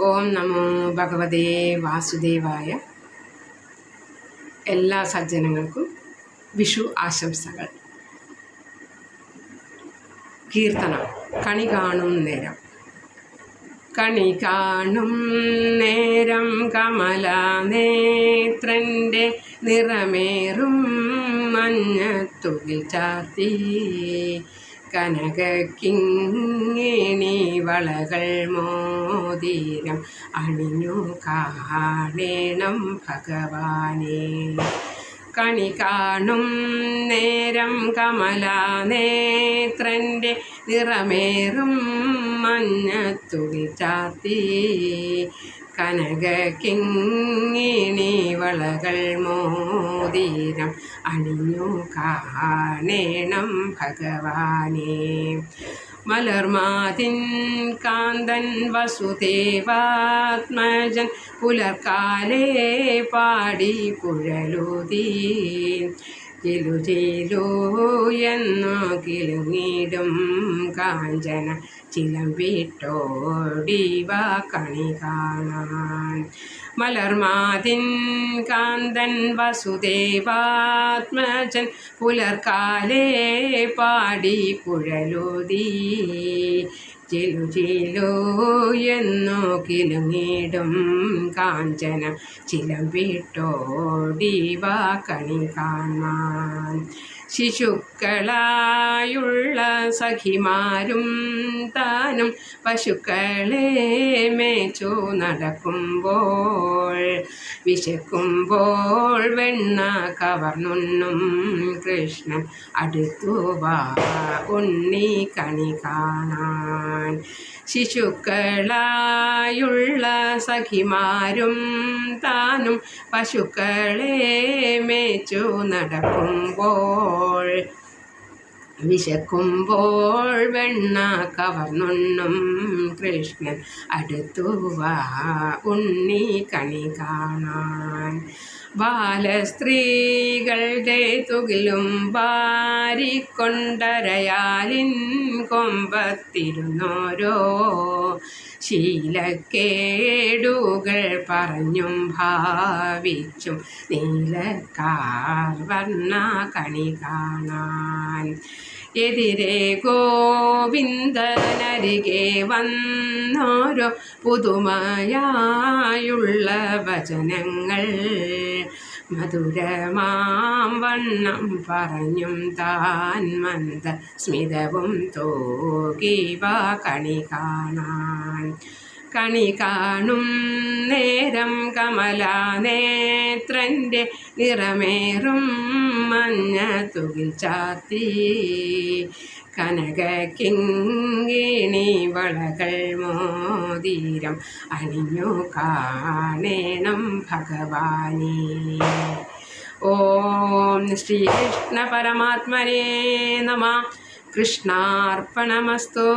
ഓം നമോ ഭഗവതേ വാസുദേവായ എല്ലാ സജ്ജനങ്ങൾക്കും വിഷു ആശംസകൾ. കീർത്തനം. കണി കാണും നേരം. കണി കാണും നേരം കമല നേത്രന്റെ നിറമേറും മഞ്ഞത്തുകിൽ ചാർത്തി. കനകക്കിങ്ങിണി വളകൾ മോതിരം അണിഞ്ഞു കാണേണം ഭഗവാനെ. കണി കാണും നേരം കമലാ നേത്രന്റെ നിറമേറും മഞ്ഞത്തുകി ചാത്തി കനക കിങ്ങിണി വളകൾ മോതിരം അണിഞ്ഞു കാണേണം ഭഗവാനെ. മലർമാതിൻ കാന്തൻ വസുദേവാത്മജൻ പുലർക്കാലേ പാടി കുഴലുതീ ചിലു ചിലു എന്നു കിലുങ്ങിടും കാഞ്ചന ചിലം വിട്ടോടിവ കണി കാണാൻ. മലർമാതിൻ കാന്തൻ വസുദേവാത്മജൻ പുലർക്കാലേ പാടി കുഴലുതീ ചിലു ചിലു എന്നു കിലുങ്ങിടും കാഞ്ചന. ചിലം വിട്ടോടിവ കണി കാണാൻ. ശിശുക്കളായുള്ള സഖിമാരും താനും പശുക്കളെ മേച്ചു നടക്കുമ്പോൾ വിശക്കുമ്പോൾ വെണ്ണ കവർന്നുണ്ണും കൃഷ്ണൻ അടുത്തുവാ ഉണ്ണി കണി കാണാൻ. ശിശുക്കളായുള്ള സഖിമാരും താനും പശുക്കളെ മേച്ചു നടക്കുമ്പോൾ വിശക്കുമ്പോൾ വെണ്ണ കവർന്നുണ്ണും കൃഷ്ണൻ അടുത്തുവാ ഉണ്ണി കണി കാണാൻ. ബാലസ്ത്രീകളുടെ തുകിലും വാരിക്കൊണ്ടരയാലിൻ കൊമ്പത്തിരുന്നോരോ. ശീലക്കേടുകൾ പറഞ്ഞും ഭാവിച്ചും നീലക്കാർ വർണ കണി കാണാൻ. എതിരെ ഗോവിന്ദനരികെ വന്നോരോ. പുതുമയായുള്ള വചനങ്ങൾ മധുരമാം വണ്ണം പറഞ്ഞും താൻ മന്ദ സ്മിതവും തോകിവ കണി കാണാൻ. കണി കാണും നേരം കമലാനേത്രന്റെ നിറമേറും മഞ്ഞ തുകിൽ ചാത്തി കനക കിങ്ങിണി വളകൾ മോതിരം അണിഞ്ഞു കാണേണം ഭഗവാനി. ഓം ശ്രീകൃഷ്ണ പരമാത്മനേ നമ. കൃഷ്ണാർപ്പണമസ്തു.